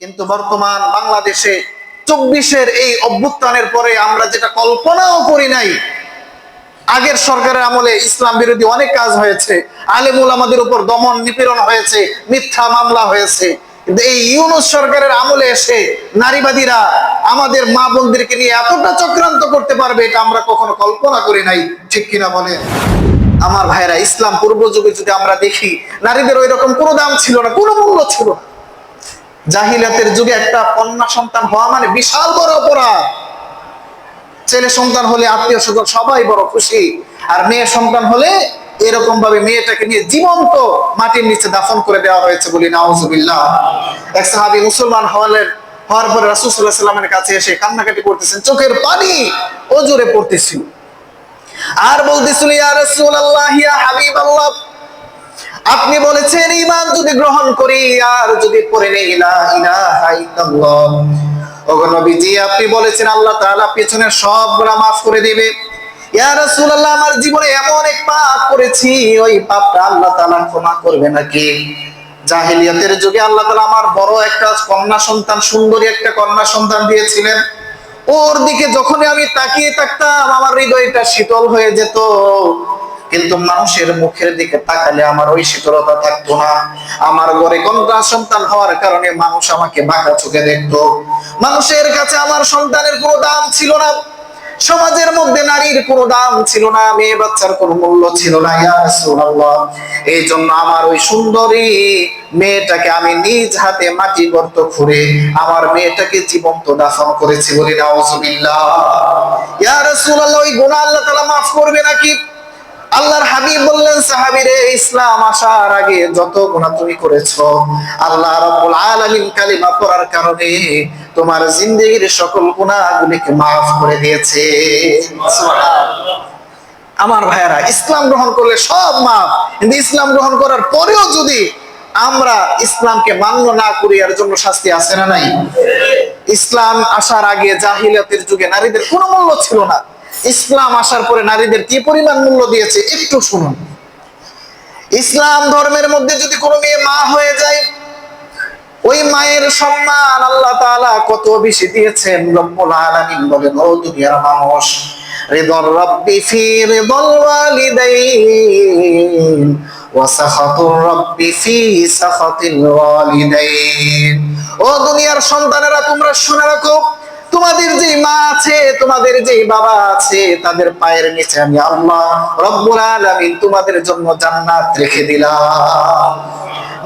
কিন্তু বর্তমান বাংলাদেশে চব্বিশের এই অভ্যুত্থানের পরে আমরা যেটা কল্পনাও করি নাই, আগের সরকারের আমলে ইসলাম বিরোধী অনেক কাজ হয়েছে, আলেমুল আমাদের উপর দমন নিপীড়ন হয়েছে, মিথ্যা মামলা হয়েছে এই ইউনুস সরকারের আমলে এসে নারীবাদীরা আমাদের মা বোনদেরকে নিয়ে এতটা চক্রান্ত করতে পারবে এটা আমরা কখনো কল্পনা করি নাই, ঠিক কিনা বলে আমার ভাইরা ইসলাম পূর্ব যুগে যদি আমরা দেখি, নারীদের ওই রকম কোনো দাম ছিল না, কোনো মূল্য ছিল না। জাহিলাতের যুগে একটা কন্যা সন্তান হওয়া মানে বিশাল বড় অপরাধ। ছেলে সন্তান হলে আত্মীয় স্বজন সবাই বড় খুশি, আর মেয়ে সন্তান হলে এরকম ভাবে মেয়েটাকে নিয়ে জীবন্ত মাটির নিচে দাফন করে দেওয়া হয়েছে বলি নাউজুবিল্লাহ। এক সাহাবি মুসলমান হওয়ালের হওয়ার পরে রাসূলুল্লাহ সাল্লামের কাছে এসে কান্নাকাটি করতেছেন, চোখের পানি ওজোরে পড়তেছিল আর বলতেছিল, ইয়া রাসূলুল্লাহ, ইয়া হাবিবাল্লাহ। আপনি বলেছেন, ঈমান যদি গ্রহণ করি, আর যদি পড়ে নেই নবীজি, আপনি বলেছেন, আল্লাহ তাআলা পেছনের সব গুনাহ মাফ করে দিবে। আমার জীবনে এমন এক পাপ করেছি, ওই পাপটা আল্লাহ তাআলা ক্ষমা করবে নাকি? জাহিলিয়াতের যুগে আল্লাহ তাআলা আমার বড় একটা কন্যা সন্তান, সুন্দরী একটা কন্যা সন্তান দিয়েছিলেন। ওর দিকে যখনই আমি তাকিয়ে থাকতাম, আমার হৃদয়টা শীতল হয়ে যেত। কিন্তু মানুষের মুখের দিকে তাকালে আমার ওই শীতলতা থাকতো না। আমার ঘরে কন্যা সন্তান হওয়ার কারণে মানুষ আমাকে বাঁকা চোখে দেখতো। মানুষের কাছে আমার সন্তানের কোনো দাম ছিল না। সমাজের মধ্যে নারীর কোনো দাম ছিল না, মেয়ে বাচ্চার কোনো মূল্য ছিল না। এই জন্য আমার ওই সুন্দরী মেয়েটাকে আমি নিজ হাতে মাটি গর্ত খুঁড়ে আমার মেয়েটাকে জীবন্ত দাফন করেছি বলি নাউজুবিল্লাহ। ইয়া রাসূলুল্লাহ, ওই গুনাহ আল্লাহ তাআলা মাফ করবে নাকি? আল্লাহর হাবিব বললেন, সাহাবীরে, ইসলাম আসার আগে যত গুনাহ তুমি করেছ, আল্লাহ রাব্বুল আলামিন কালিমা পড়ার কারণে তোমার জিন্দেগীর সকল গুনাহগুলিকে মাফ করে দিয়েছে। আমার ভাইয়ারা, ইসলাম গ্রহণ করলে সব মাফ, কিন্তু ইসলাম গ্রহণ করার পরেও যদি আমরা ইসলামকে মান্য না করি, এর জন্য শাস্তি আছে না নাই? ইসলাম আসার আগে জাহিলিয়াতের যুগে নারীদের কোনো মূল্য ছিল না। ইসলাম আসার পরে নারীদের কি পরিমাণ মূল্য দিয়েছে একটু শুনুন। ইসলাম ধর্মের মধ্যে যদি কোনো মেয়ে মা হয়ে যায়, ওই মায়ের সম্মান আল্লাহ তাআলা কত বেশি দিয়েছেন রব্বুল আলামিন বলেন, ও দুনিয়ার মানুষ, রিদর রব্বি ফি রিদল ওয়ালিদাইন, ওয়া সাখাতুর রব্বি ফি সাখাতিল ওয়ালিদাইন। ও দুনিয়ার সন্তানেরা, তোমরা শুনে রাখো তোমাদের যে মা আছে, তোমাদের যে বাবা আছে, তাদের পায়ের নিচে আমি আল্লাহ রব্বুল আলামিন তোমাদের জন্য জান্নাত রেখে দিলাম।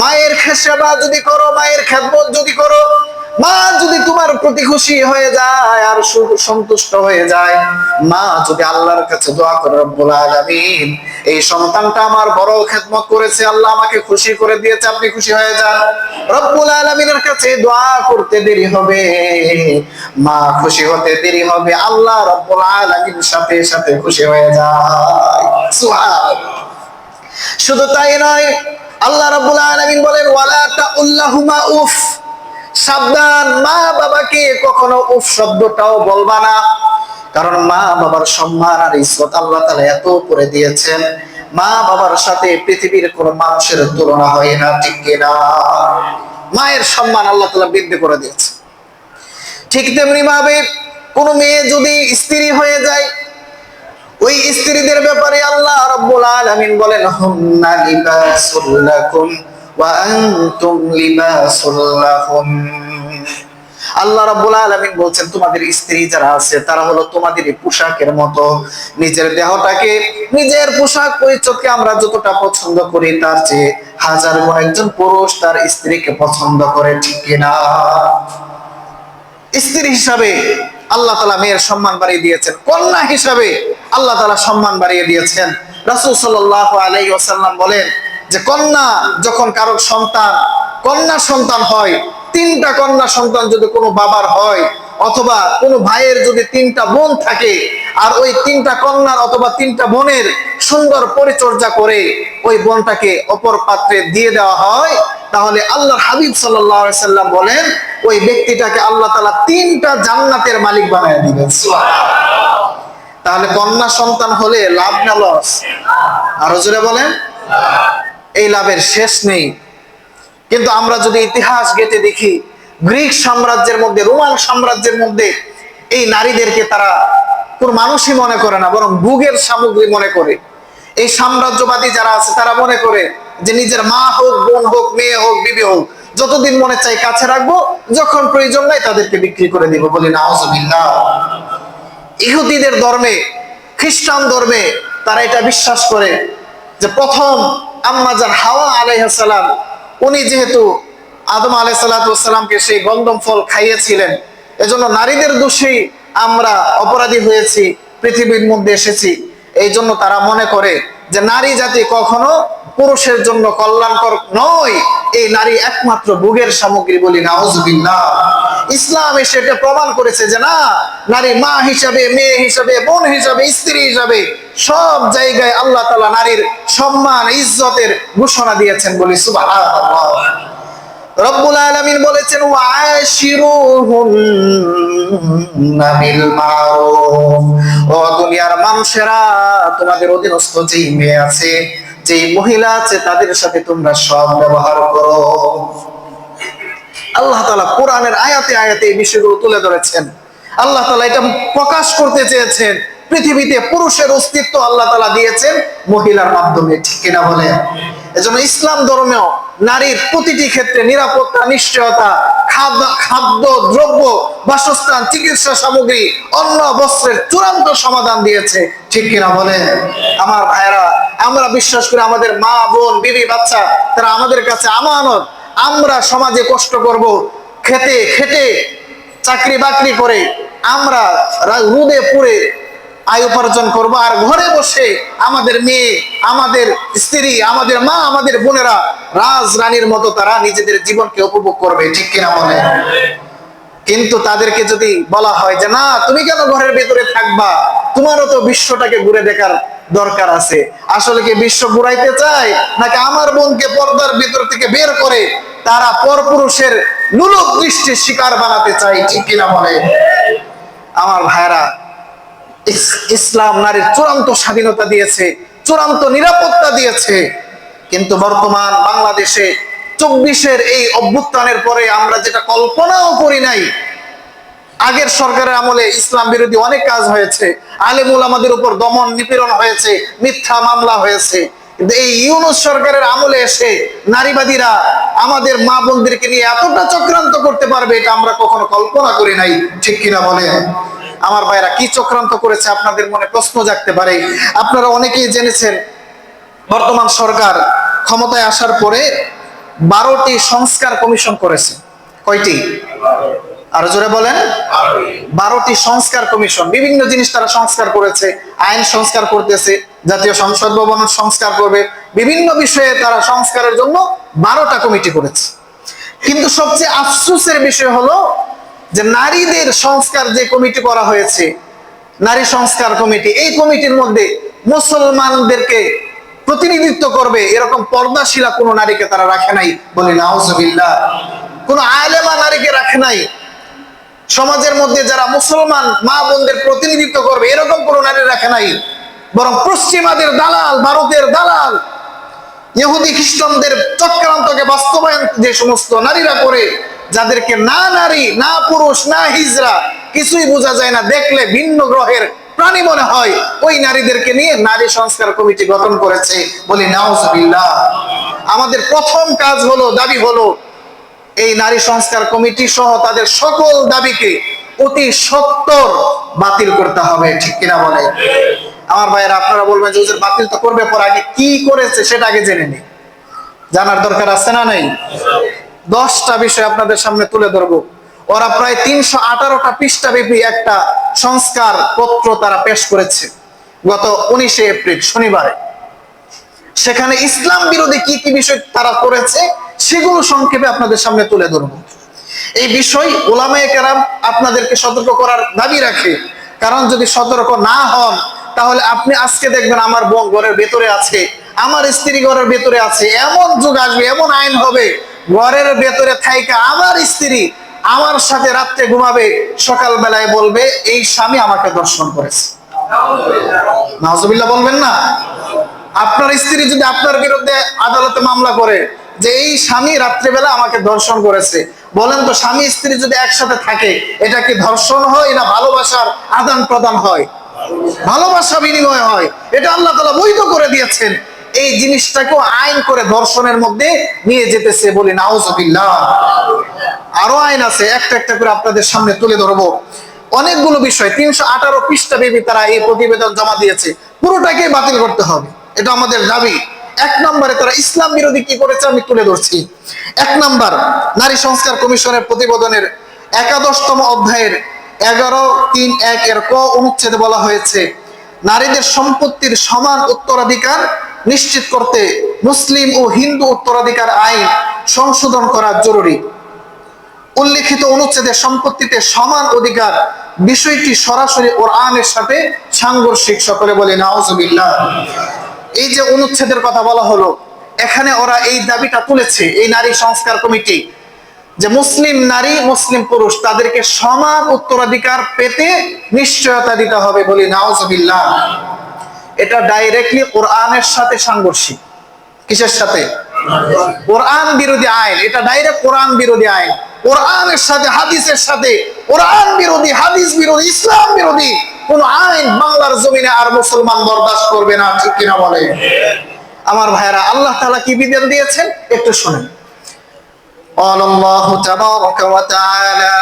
মায়ের সেবা যদি করো, মায়ের খেদমত যদি করো, মা যদি তোমার প্রতি খুশি হয়ে যায় আর সন্তুষ্ট হয়ে যায়, মা যদি আল্লাহর কাছে দোয়া করে রব্বুল আলামিন এই সন্তানটা আমার বড় খেদমত করেছে, আল্লাহ আমাকে খুশি করে দিয়েছে, আপনি খুশি হয়ে যান। রব্বুল আলামিনের কাছে দোয়া করতে দেরি হবে, মা খুশি হতে দেরি হবে, আল্লাহ রব্বুল আলামিন সাথে সাথে খুশি হয়ে যায়। শুধু তাই নয়, আল্লাহ রাব্বুল আলামিন বলেন, ওয়ালা তাউল্লাহুমা উফ। সাবধান মা বাবাকে কখনো উফ শব্দটাও বলবা না। কারণ মা বাবার সম্মান আর ইজ্জত আল্লাহ তাআলা এত করে দিয়েছেন। মা বাবার সাথে পৃথিবীর কোন মানুষের তুলনা হয় না, ঠিক কিনা মায়ের সম্মান আল্লাহ তাআলা বৃদ্ধি করে দিয়েছে। ঠিক তেমনি ভাবে কোন মেয়ে যদি স্ত্রী হয়ে যায়, ওই স্ত্রীদের ব্যাপারে আল্লাহ রাব্বুল আলামিন বলেন, হুন্না লিবাসুল লাকুম ওয়া আনতুম লিবাসুল লাহুম। আল্লাহ রাব্বুল আলামিন বলছেন, তোমাদের স্ত্রী যারা আছে, তারা হলো তোমাদের পোশাকের মতো। নিজের দেহটাকে, নিজের পোশাক পরিচ্ছদকে আমরা যতটা পছন্দ করি, তার চেয়ে হাজার গুণ একজন পুরুষ তার স্ত্রীকে পছন্দ করে, ঠিক কিনা? স্ত্রী হিসাবে আল্লাহ তালা মেয়ের সম্মান বাড়িয়ে দিয়েছেন। কন্যা হিসাবে আল্লাহ তালা সম্মান বাড়িয়ে দিয়েছেন। রাসূল সাল্লাল্লাহু আলাইহি ওয়াসাল্লাম বলেন যে, কন্যা যখন কারোর সন্তান, কন্যা সন্তান হয় তিনটা কন্যা সন্তান যদি কোনো বাবার হয়, অথবা কোনো ভাইয়ের যদি তিনটা বোন থাকে, আর ওই তিনটা কন্যার অথবা তিনটা বোনের সুন্দর পরিচর্যা করে ওই বোনটাকে অপর পাত্রে দিয়ে দেওয়া হয়, তাহলে আল্লাহর হাবিব সাল্লাম বলেন, ওই ব্যক্তিটাকে আল্লাহ তালা তিনটা জান্নাতের মালিক বানায় দিবেন। তাহলে কন্যা সন্তান হলে লাভ না লস? আরও বলেন। এই লাভের শেষ নেই। কিন্তু আমরা যদি ইতিহাস ঘেটে দেখি, গ্রিক সাম্রাজ্যের মধ্যে, রোমান সাম্রাজ্যের মধ্যে এই নারীদেরকে তারা কোন মানুষই মনে করে না, বরং ভুগের সামগ্রী মনে করে। এই সাম্রাজ্যবাদী যারা আছে, তারা মনে করে যে নিজের মা হোক, বোন হোক, মেয়ে হোক, বিবি হোক, যতদিন মনে চাই কাছে রাখব, যখন প্রয়োজন নাই তাদেরকে বিক্রি করে দিব বলি না ইহুদিদের ধর্মে, খ্রিস্টান ধর্মে তারা এটা বিশ্বাস করে যে প্রথম আম্মাজার হাওয়া আলাইহাসালাম উনি যেহেতু আদম আলাই সাল্লাতামকে সেই গন্ধম ফল খাইয়েছিলেন, এজন্য নারীদের দোষেই আমরা অপরাধী হয়েছি, পৃথিবীর মধ্যে এসেছি। এই জন্য তারা মনে করে যে নারী জাতি কখনো পুরুষের জন্য কল্যাণকর নয়। এই নারী একমাত্র ভোগের সামগ্রী বলি না ইসলাম এসে এটা প্রমাণ করেছে যে না, নারী মা হিসাবে, মেয়ে হিসাবে, বোন হিসাবে, স্ত্রী হিসাবে সব জায়গায় আল্লাহ তালা নারীর সম্মান, ইজ্জতের ঘোষণা দিয়েছেন বলি সুবাহ রব্বুল আলামিন বলেছেন, ওয়াশিরুহুন্না বিল ও দুনিয়ার মানুষেরা, তোমাদের অধীনস্থ যেই মেয়ে আছে, যেই মহিলা আছে, তাদের সাথে তোমরা সব ব্যবহার করো। আল্লাহ তাআলা কোরআনের আয়াতে আয়াতে এই বিষয়গুলো তুলে ধরেছেন। আল্লাহ তাআলা এটা প্রকাশ করতে চেয়েছেন। পৃথিবীতে পুরুষের অস্তিত্ব আল্লাহ তালা দিয়েছেন, মহিলার মাধ্যমে, ঠিক কিনা বলে? এজন্য ইসলাম ধর্মেও নারীর প্রতিটি ক্ষেত্রে নিরাপত্তা, নিশ্চয়তা, খাদ্য দ্রব্য, বাসস্থান, চিকিৎসা সামগ্রী, অন্ন, বস্ত্রের চূড়ান্ত সমাধান দিয়েছে, ঠিক কিনা বলে? আমার ভাইরা আমরা বিশ্বাস করি আমাদের মা, বোন, বিবি, বাচ্চা, তারা আমাদের কাছে আমানত। আমরা সমাজে কষ্ট করব, খেতে, খেটে চাকরি বাকরি করে আমরা রুদে পুড়ে আয় উপার্জন করব। আর ঘরে বসে আমাদের মেয়ে, আমাদের স্ত্রী, আমাদের মা, আমাদের বোনেরা রাজ রানীর মতো তারা নিজেদের জীবনকে উপভোগ করবে, ঠিক কিনা বলে কিন্তু তাদেরকে যদি বলা হয় যে, না, তুমি কেন ঘরের ভেতরে থাকবা? তোমারও তো বিশ্বটাকে ঘুরে দেখার দরকার আছে। আসলে কি বিশ্ব ঘুরাইতে চায়, নাকি আমার বোনকে পর্দার ভিতর থেকে বের করে তারা পরপুরুষের নুলক দৃষ্টির শিকার বানাতে চাই ঠিক কিনা বলে আমার ভাইরা ইসলাম নারীর চূড়ান্ত স্বাধীনতা দিয়েছে, চূড়ান্ত নিরাপত্তা দিয়েছে। কিন্তু বর্তমান বাংলাদেশে চব্বিশের এই অভ্যুত্থানের পরে আমরা যেটা কল্পনাও করি নাই, আগের সরকারের আমলে ইসলাম বিরোধী অনেক কাজ হয়েছে, আলেমুল আমাদের উপর দমন নিপীড়ন হয়েছে, মিথ্যা মামলা হয়েছে। এই ইউনুস সরকারের আমলে এসে নারীবাদীরা আমাদের মা বোনদেরকে নিয়ে এতটা চক্রান্ত করতে পারবে এটা আমরা কখনো কল্পনা করি নাই, ঠিক কিনা বলে আমার ভাইরা, কি চক্রান্ত করেছে আপনাদের মনে প্রশ্ন জাগতে পারে? আপনারা অনেকেই জেনেছেন, বর্তমান সরকার ক্ষমতায় আসার পরে বারোটি সংস্কার কমিশন করেছে। কয়টি? আর জোরে বলেন। বারোটি সংস্কার কমিশন। বিভিন্ন জিনিস তারা সংস্কার করেছে, আইন সংস্কার করতেছে জাতীয় সংসদ ভবন সংস্কার করবে। বিভিন্ন বিষয়ে তারা সংস্কারের জন্য বারোটা কমিটি করেছে। কিন্তু সবচেয়ে আফসোসের বিষয় হলো যে নারীদের সংস্কার যে কমিটি করা হয়েছে, নারী সংস্কার কমিটি, এই কমিটির মধ্যে মুসলমানদেরকে প্রতিনিধিত্ব করবে এরকম পর্দাশিলা কোনো নারীকে তারা রাখে নাই বলি নাউজবিল্লাহ। কোন আলেমা নারীকে রাখে নাই। সমাজের মধ্যে যারা মুসলমান মা বোনদের প্রতিনিধিত্ব করবে, এরকম কোন নারী রাখে নাই। বরং পশ্চিমাদের দালাল ভারতের দালাল, ইহুদি খ্রিস্টানদের চক্রান্তকে বাস্তবায়ন যে সমস্ত নারীরা করে, যাদেরকে না নারী, না পুরুষ, না হিজরা, কিছুই বোঝা যায় না, দেখলে ভিন্ন গ্রহের প্রাণী মনে হয়, ওই নারীদেরকে নিয়ে নারী সংস্কার কমিটি গঠন করেছে বলি নাউজবিল্লাহ। আমাদের প্রথম কাজ হলো, দাবি হলো, এই নারী সংস্কার কমিটি সহ তাদের সকল দাবিকে অতি সত্তর বাতিল করতে হবে, ঠিক কিনা বলে? আমার ভাইয়েরা, আপনারা বলবেন যে বাতিল তো করবে, পর আগে কি করেছে সেটা আগে জেনে নি জানার দরকার আছে না নাই? দশটা বিষয় আপনাদের সামনে তুলে ধরবো। ওরা প্রায় তিনশো আঠারোটা পৃষ্ঠা ব্যাপী একটা সংস্কার পত্র তারা পেশ করেছে গত উনিশে এপ্রিল, শনিবারে। সেখানে ইসলাম বিরোধী কি কি বিষয় তারা করেছে সেগুলো সংক্ষেপে আপনাদের সামনে তুলে ধরবো। এই বিষয় ওলামায় কেরাম আপনাদেরকে সতর্ক করার দাবি রাখে। কারণ যদি সতর্ক না হন তাহলে আপনি আজকে দেখবেন আমার বোন ঘরের ভেতরে আছে, আমার স্ত্রী ঘরের ভেতরে আছে, এমন যুগ আসবে, এমন আইন হবে, ঘরের ভেতরে থাইকা আমার স্ত্রী আমার সাথে রাত্রে ঘুমাবে সকাল বেলায় বলবে, এই স্বামী আমাকে দর্শন করেছে। বলবেন না? আপনার স্ত্রী যদি আপনার বিরুদ্ধে আদালতে মামলা করে যে এই স্বামী রাত্রিবেলা আমাকে ধর্ষণ করেছে, বলেন তো স্বামী স্ত্রী যদি একসাথে থাকে, এটা কি ধর্ষণ হয় না ভালোবাসার আদান প্রদান হয়? ভালোবাসা বিনিময় হয়। এটা আল্লাহ তালা বৈধ করে দিয়েছেন। এই জিনিসটাকেও আইন করে ধর্ষণের মধ্যে নিয়ে যেতেছে বলি নাউজবিল্লাহ। আরও আইন আছে, একটা একটা করে আপনাদের সামনে তুলে ধরবো। অনেকগুলো বিষয়, তিনশো আঠারো পৃষ্ঠা বেবি তারা এই প্রতিবেদন জমা দিয়েছে। পুরোটাকে বাতিল করতে হবে। এটা আমাদের দাবি। এক নম্বরে তারা ইসলাম বিরোধী কি করেছে আমি তুলে ধরছি। এক নম্বর, নারী সংস্কার কমিশনের প্রতিবেদনের একাদশতম অধ্যায়ের এগারো তিন এক এর ক অনুচ্ছেদে বলা হয়েছে, নারীদের সম্পত্তির সমান উত্তরাধিকার নিশ্চিত করতে মুসলিম ও হিন্দু উত্তরাধিকার আইন সংশোধন করা জরুরি। উল্লেখিত অনুচ্ছেদে সম্পত্তিতে সমান অধিকার বিষয়টি সরাসরি ওর কোরআনের সাথে সাংঘর্ষিক, সকলে বলে নাউজুবিল্লাহ। এই যে অনুচ্ছেদের কথা বলা হলো, এখানে ওরা এই দাবিটা তুলেছে, এই নারী সংস্কার কমিটি। যে মুসলিম নারী, মুসলিম পুরুষ, তাদেরকে সমান উত্তরাধিকার পেতে নিশ্চয়তা দিতে হবে বলি নাউজুবিল্লাহ। এটা ডাইরেক্টলি কোরআনের সাথে সাংঘর্ষিক। কিসের সাথে? কোরআন বিরোধী আইন। এটা ডাইরেক্ট কোরআন বিরোধী আইন। কোরআনের সাথে, হাদিসের সাথে, কোরআন বিরোধী, হাদিস বিরোধী, ইসলাম বিরোধী, কোন আইন বাংলার জমিনে আর মুসলমান বরদাস্ত করবে না, ঠিক কিনা বলে? আমার ভাইরা আল্লাহ তাআলা কি বিধান দিয়েছেন? একটু শুনেন। قال الله تبارك وتعالى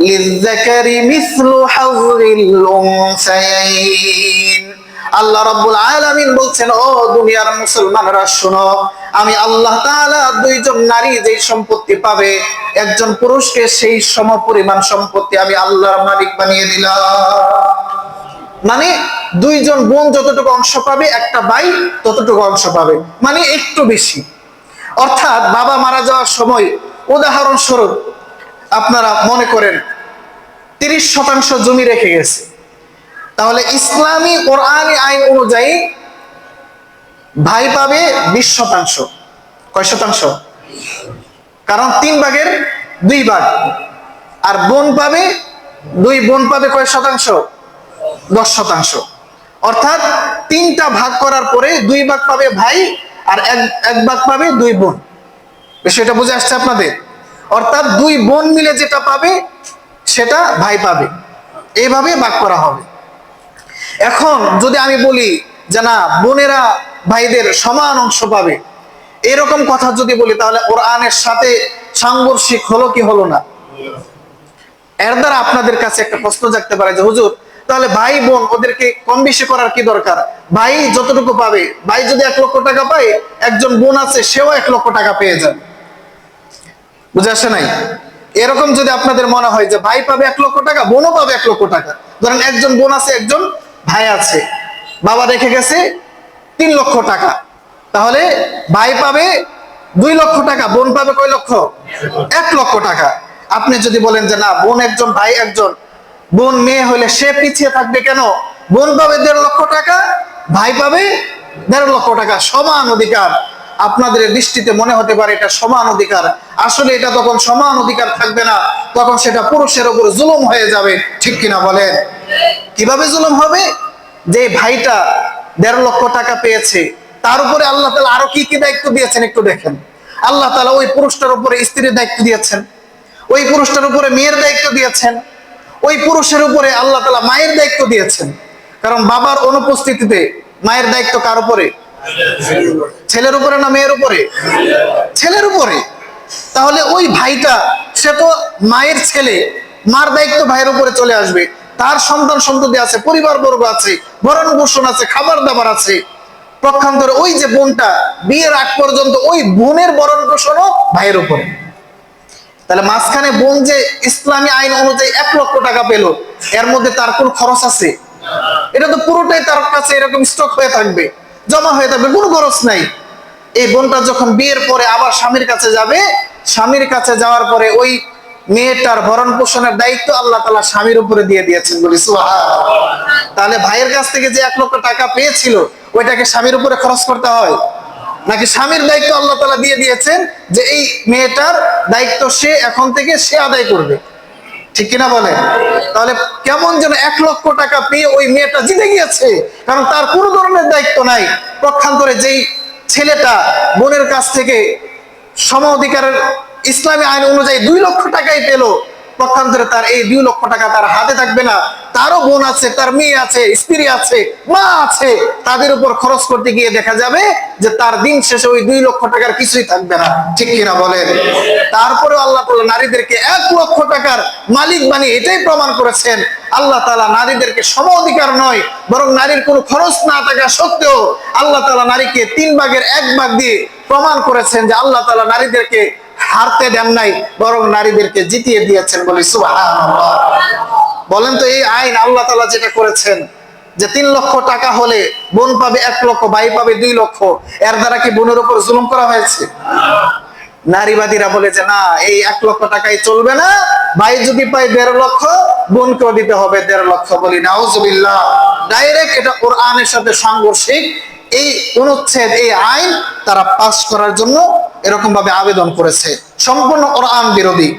للذكر مثل حظ الأنثيين আল্লাহ রাব্বুল আলামিন বলছেন ও দুনিয়ার মুসলমানরা শোনো আমি আল্লাহ তাআলা দুইজন নারী যেই সম্পত্তি পাবে একজন পুরুষকে সেই সমপরিমাণ সম্পত্তি আমি আল্লাহর মালিক বানিয়ে দিলাম মানে দুইজন বোন যতটুকু অংশ পাবে একটা ভাই ততটুকু অংশ পাবে মানে একটু বেশি অর্থাৎ বাবা মারা যাওয়ার সময় উদাহরণস্বরূপ আপনারা মনে করেন তিরিশ শতাংশ জমি রেখে গেছে। তাহলে ইসলামী কোরআনী আইন অনুযায়ী ভাই পাবে বিশ শতাংশ। কয় শতাংশ? কারণ তিন ভাগের দুই ভাগ। আর বোন পাবে, দুই বোন পাবে কয় শতাংশ? দশ শতাংশ। অর্থাৎ তিনটা ভাগ করার পরে দুই ভাগ পাবে ভাই আর এক এক ভাগ পাবে দুই বোন। বিষয়টা বুঝে আসছে আপনাদের? অর্থাৎ দুই বোন মিলে যেটা পাবে, সেটা ভাই পাবে। এইভাবে ভাগ করা হবে। এখন যদি আমি বলি যে না, বোনেরা ভাইদের সমান অংশ পাবে, এরকম কথা যদি বলি, তাহলে কোরআনের সাথে সাংঘর্ষিক হলো কি হলো না? এর দ্বারা আপনাদের কাছে একটা প্রশ্ন জাগতে পারে যে, হুজুর তাহলে ভাই বোন ওদেরকে কম বেশি করার কি দরকার? ভাই যতটুকু পাবে, ভাই যদি এক লক্ষ টাকা পায়, একজন বোন আছে, সেও এক লক্ষ টাকা পেয়ে যাবে। বুঝে আসে নাই? এরকম যদি আপনাদের মনে হয় যে ভাই পাবে এক লক্ষ টাকা, বোনও পাবে এক লক্ষ টাকা। ধরেন একজন বোন আছে, একজন ভাই আছে। বাবা রেখে গেছে তিন লক্ষ টাকা। তাহলে ভাই পাবে দুই লক্ষ টাকা, বোন পাবে কয় লক্ষ? এক লক্ষ টাকা। আপনি যদি বলেন যে না, বোন একজন, ভাই একজন বোন মেয়ে হলে সে পিছিয়ে থাকবে কেন? বোন পাবে দেড় লক্ষ টাকা, ভাই পাবে দেড় লক্ষ টাকা, সমান অধিকার। আপনাদের দৃষ্টিতে মনে হতে পারে এটা সমান অধিকার। আসলে এটা তখন সমান অধিকার থাকবে না, তখন সেটা পুরুষের উপর জুলুম হয়ে যাবে। ঠিক কিনা বলেন? কীভাবে জুলুম হবে? যে ভাইটা দেড় লক্ষ টাকা পেয়েছে, তার উপরে আল্লাহ তালা আরও কি কি দায়িত্ব দিয়েছেন একটু দেখেন। আল্লাহ তালা ওই পুরুষটার উপরে স্ত্রীর দায়িত্ব দিয়েছেন, ওই পুরুষটার উপরে মেয়ের দায়িত্ব দিয়েছেন ওই পুরুষের উপরে আল্লাহ তালা মায়ের দায়িত্ব দিয়েছেন। কারণ বাবার অনুপস্থিতিতে মায়ের দায়িত্ব কার উপরে? ছেলের উপরে না মেয়ের উপরে? ছেলের উপরে। তাহলে ওই ভাইটা, সে তো মায়ের ছেলে, মার দায়িত্ব ভাইয়ের উপরে চলে আসবে। তার সন্তান সন্ততি আছে পরিবার বর্গ আছে, ভরণ পোষণ আছে, খাবার দাবার আছে। পক্ষান্তরে ওই যে বোনটা, বিয়ের আগ পর্যন্ত ওই বোনের ভরণ পোষণও ভাইয়ের উপরে। তাহলে মাঝখানে বোন যে ইসলামী আইন অনুযায়ী এক লক্ষ টাকা পেল, এর মধ্যে তার কোন খরচ আছে? এটা তো পুরোটাই তার কাছে এরকম স্টক হয়ে থাকবে, জমা হয়ে থাকবে, কোনো খরচ নাই। এই বোনটা যখন বিয়ের পরে আবার স্বামীর কাছে যাবে, স্বামীর কাছে যাওয়ার পরে ওই মেয়েটার ভরণ পোষণের দায়িত্ব আল্লাহ তালা স্বামীর উপরে দিয়ে দিয়েছেন বলি। তাহলে ভাইয়ের কাছ থেকে যে এক লক্ষ টাকা পেয়েছিল, ওইটাকে স্বামীর উপরে খরচ করতে হয়। নাকি স্বামীর দায়িত্ব আল্লাহ তালা দিয়ে দিয়েছেন যে এই মেয়েটার দায়িত্ব সে এখন থেকে সে আদায় করবে? ঠিক কিনা বলে তাহলে কেমন যেন এক লক্ষ টাকা পেয়ে ওই মেয়েটা জিতে গিয়েছে, কারণ তার কোনো ধরনের দায়িত্ব নাই। পক্ষান্তরে যেই ছেলেটা বোনের কাছ থেকে সম অধিকারের ইসলামী আইন অনুযায়ী দুই লক্ষ টাকাই পেল পক্ষান্তরে তার এই দুই লক্ষ টাকা তার হাতে থাকবে না। তারও বোন আছে, তার মেয়ে আছে, স্ত্রী আছে, মা আছে। তাদের উপর খরচ করতে গিয়ে দেখা যাবে যে তার দিন শেষে ওই দুই লক্ষ টাকার কিছুই থাকবে না। ঠিক কিনা বলেন? তারপরে আল্লাহ তাআলা নারীদেরকে এক লক্ষ টাকার মালিক বানিয়ে এটাই প্রমাণ করেছেন। আল্লাহ তাআলা নারীদেরকে সম অধিকার নয়, বরং নারীর কোনো খরচ না থাকা সত্ত্বেও আল্লাহ তালা নারীকে তিন ভাগের এক ভাগ দিয়ে প্রমাণ করেছেন যে আল্লাহ তাআলা নারীদেরকে হারতে দেন নাই, বরং নারীদেরকে জিতিয়ে দিয়েছেন বলি বলেন তো এই আইন আল্লাহ তাআলা যেটা করেছেন, যে তিন লক্ষ টাকা হলে বোন পাবে এক লক্ষ, ভাই পাবে দুই লক্ষ, এর দ্বারা কি বোনের উপর জুলুম করা হয়েছে? নারীবাদীরা বলে যে, না, এই এক লক্ষ টাকায় চলবে না, ভাই যদি পায় দেড় লক্ষ, বোনকেও দিতে হবে দেড় লক্ষ বলি নাউজুবিল্লাহ। ডাইরেক্ট এটা কোরআনের সাথে সাংঘর্ষিক এই অনুচ্ছেদ, এই আইন তারা পাশ করার জন্য এরকম ভাবে আবেদন করেছে। সম্পূর্ণ কোরআন বিরোধী।